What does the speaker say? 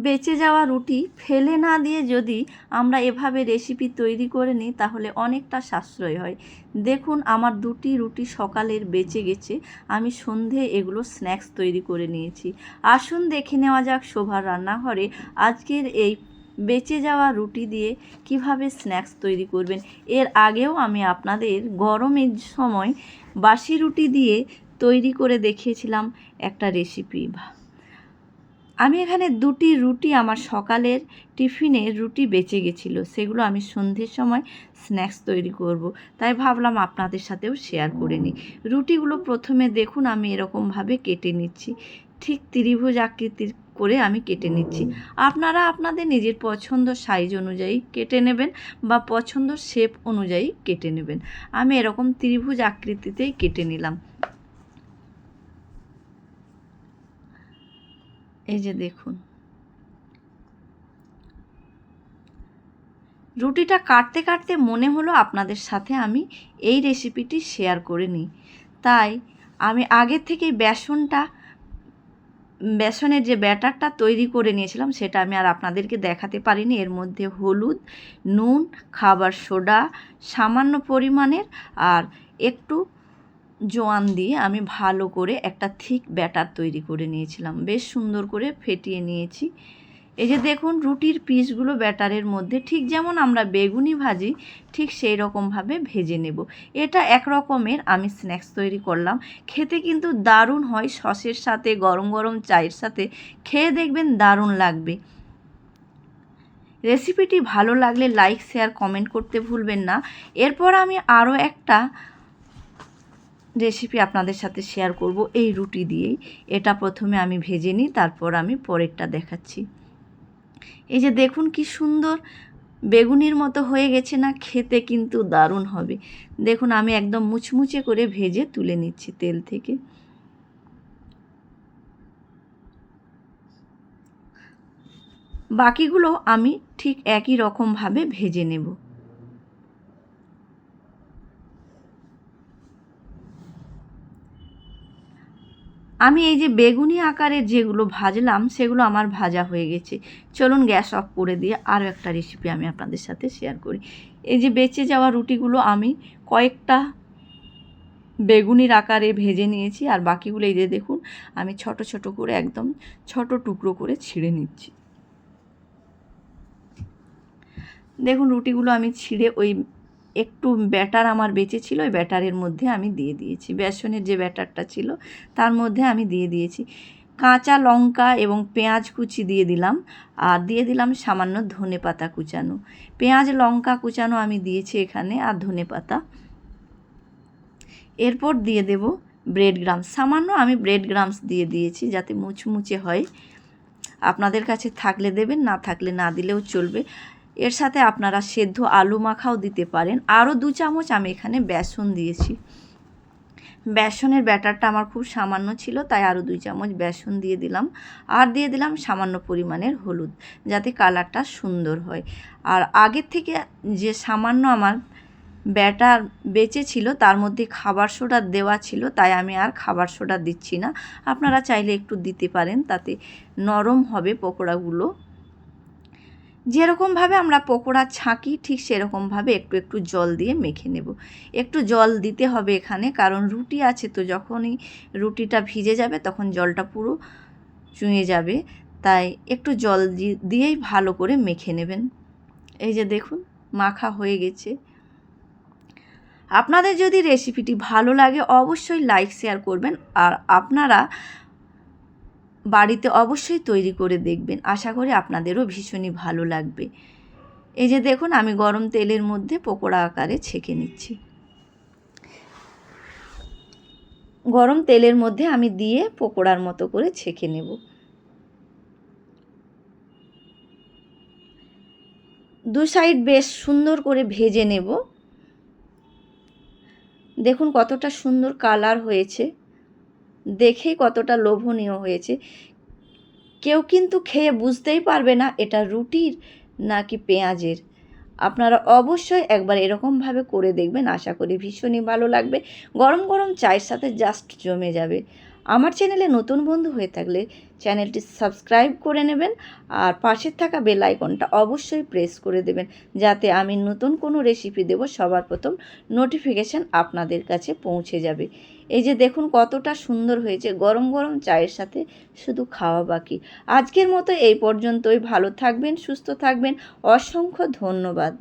বেঁচে যাওয়া রুটি ফেলে না দিয়ে যদি আমরা এভাবে রেসিপি তৈরি করে নিই, তাহলে অনেকটা সাশ্রয় হয়। দেখুন, আমার দুটি রুটি সকালের বেঁচে গেছে। আমি সন্ধে এগুলো স্ন্যাক্স তৈরি করে নিয়েছি। আসুন, দেখে নেওয়া যাক শোভার রান্নাঘরে আজকের এই বেঁচে যাওয়া রুটি দিয়ে কীভাবে স্ন্যাক্স তৈরি করবেন। এর আগেও আমি আপনাদের গরমের সময় বাসি রুটি দিয়ে তৈরি করে দেখিয়েছিলাম একটা রেসিপি আমি এখানে দুটি রুটি আমার সকালের টিফিনে রুটি বেঁচে গেছিল। সেগুলো আমি সন্ধ্যের সময় স্ন্যাক্স তৈরি করব। তাই ভাবলাম আপনাদের সাথেও শেয়ার করে নিই। রুটিগুলো প্রথমে দেখুন আমি এরকমভাবে কেটে নিচ্ছি। ঠিক ত্রিভুজ আকৃতির করে আমি কেটে নিচ্ছি। আপনারা আপনাদের নিজের পছন্দ সাইজ অনুযায়ী কেটে নেবেন বা পছন্দ শেপ অনুযায়ী কেটে নেবেন। আমি এরকম ত্রিভুজ আকৃতিতেই কেটে নিলাম। এই যে দেখুন। রুটিটা কাটতে কাটতে মনে হলো আপনাদের সাথে আমি এই রেসিপিটি শেয়ার করে নিই। তাই আমি আগে থেকে বেসনটা, বেসনের যে ব্যাটারটা তৈরি করে নিয়েছিলাম সেটা আমি আর আপনাদেরকে দেখাতে পারিনি। এর মধ্যে হলুদ, নুন, খাবার সোডা, সামান্য পরিমাণের আর একটু জোয়ান দিয়ে আমি ভালো করে একটা থিক ব্যাটার তৈরি করে নিয়েছিলাম। বেশ সুন্দর করে ফেটিয়ে নিয়েছি। এই যে দেখুন, রুটির পিসগুলো ব্যাটারের মধ্যে, ঠিক যেমন আমরা বেগুনি ভাজি, ঠিক সেই রকমভাবে ভেজে নেব। এটা এক রকমের আমি স্ন্যাক্স তৈরি করলাম। খেতে কিন্তু দারুণ হয়, সসের সাথে, গরম গরম চায়ের সাথে। খেয়ে দেখবেন দারুণ লাগবে। রেসিপিটি ভালো লাগলে লাইক, শেয়ার, কমেন্ট করতে ভুলবেন না। এরপর আমি আরও একটা রেসিপি আপনাদের সাথে শেয়ার করব এই রুটি দিয়েই। এটা প্রথমে আমি ভেজে নিই, তারপর আমি পরেরটা দেখাচ্ছি। এই যে দেখুন কি সুন্দর বেগুনির মতো হয়ে গেছে না, খেতে কিন্তু দারুণ হবে। দেখুন আমি একদম মুচমুচে করে ভেজে তুলে নিচ্ছি তেল থেকে। বাকিগুলো আমি ঠিক একই রকমভাবে ভেজে নেব। আমি এই যে বেগুনি আকারের যেগুলো ভাজলাম, সেগুলো আমার ভাজা হয়ে গেছে। চলুন গ্যাস অফ করে দিয়ে আরও একটা রেসিপি আমি আপনাদের সাথে শেয়ার করি। এই যে বেঁচে যাওয়া রুটিগুলো আমি কয়েকটা বেগুনির আকারে ভেজে নিয়েছি, আর বাকিগুলো এই যে দেখুন, আমি ছোট ছোট করে একদম ছোট টুকরো করে ছিঁড়ে নিচ্ছি। দেখুন রুটিগুলো আমি ছিঁড়ে ওই একটু ব্যাটার আমার বেঁচে ছিল, ওই ব্যাটারের মধ্যে আমি দিয়ে দিয়েছি। বেসনের যে ব্যাটারটা ছিল, তার মধ্যে আমি দিয়ে দিয়েছি। কাঁচা লঙ্কা এবং পেঁয়াজ কুচি দিয়ে দিলাম, আর দিয়ে দিলাম সামান্য ধনে পাতা কুচানো। পেঁয়াজ, লঙ্কা কুচানো আমি দিয়েছি এখানে, আর ধনে পাতা। এরপর দিয়ে দেব ব্রেড গ্রামস সামান্য আমি ব্রেড গ্রামস দিয়ে দিয়েছি যাতে মুচমুচে হয়। আপনাদের কাছে থাকলে দেবেন, না থাকলে না দিলেও চলবে। এর সাথে আপনারা সেদ্ধ আলু মাখাও দিতে পারেন। আরও দু চামচ আমি এখানে বেসন দিয়েছি। বেসনের ব্যাটারটা আমার খুব সামান্য ছিল, তাই আরও দুই চামচ বেসন দিয়ে দিলাম। আর দিয়ে দিলাম সামান্য পরিমাণের হলুদ, যাতে কালারটা সুন্দর হয়। আর আগের থেকে যে সামান্য আমার ব্যাটার বেঁচে ছিল, তার মধ্যে খাবার সোডা দেওয়া ছিল, তাই আমি আর খাবার সোডা দিচ্ছি না। আপনারা চাইলে একটু দিতে পারেন, তাতে নরম হবে পকোড়াগুলো। যেরকমভাবে আমরা পকোড়া ছাঁকি, ঠিক সেরকমভাবে একটু একটু জল দিয়ে মেখে নেব। একটু জল দিতে হবে এখানে, কারণ রুটি আছে তো যখনই রুটিটা ভিজে যাবে তখন জলটা পুরো চুঁয়ে যাবে। তাই একটু জল দিয়েই ভালো করে মেখে নেবেন। এই যে দেখুন, মাখা হয়ে গেছে। আপনাদের যদি রেসিপিটি ভালো লাগে, অবশ্যই লাইক, শেয়ার করবেন। আর আপনারা বাড়িতে অবশ্যই তৈরি করে দেখবেন। আশা করি আপনাদেরও ভীষণই ভালো লাগবে। এই যে দেখুন, আমি গরম তেলের মধ্যে পকোড়া আকারে ছেঁকে নিচ্ছি। গরম তেলের মধ্যে আমি দিয়ে পকোড়ার মতো করে ছেঁকে নেব। দু সাইড বেশ সুন্দর করে ভেজে নেব। দেখুন কতটা সুন্দর কালার হয়েছে। দেখেই কতটা লোভনীয় হয়েছে। কেউ কিন্তু খেয়ে বুঝতেই পারবে না, এটা রুটির নাকি পেঁয়াজের। আপনারা অবশ্যই একবার এরকমভাবে করে দেখবেন, আশা করি ভীষণই ভালো লাগবে। গরম গরম চায়ের সাথে জাস্ট জমে যাবে। আমার চ্যানেলে নতুন বন্ধু হয়ে থাকলে চ্যানেলটি সাবস্ক্রাইব করে নেবেন আর পাশের থাকা বেল আইকনটা অবশ্যই প্রেস করে দেবেন যাতে আমি নতুন কোনো রেসিপি দেব সবার প্রথম নোটিফিকেশান আপনাদের কাছে পৌঁছে যাবে। এই যে দেখুন কতটা সুন্দর হয়েছে, গরম গরম চায়ের সাথে শুধু খাওয়া বাকি। আজকের মতো এই পর্যন্তই। ভালো থাকবেন, সুস্থ থাকবেন। অসংখ্য ধন্যবাদ।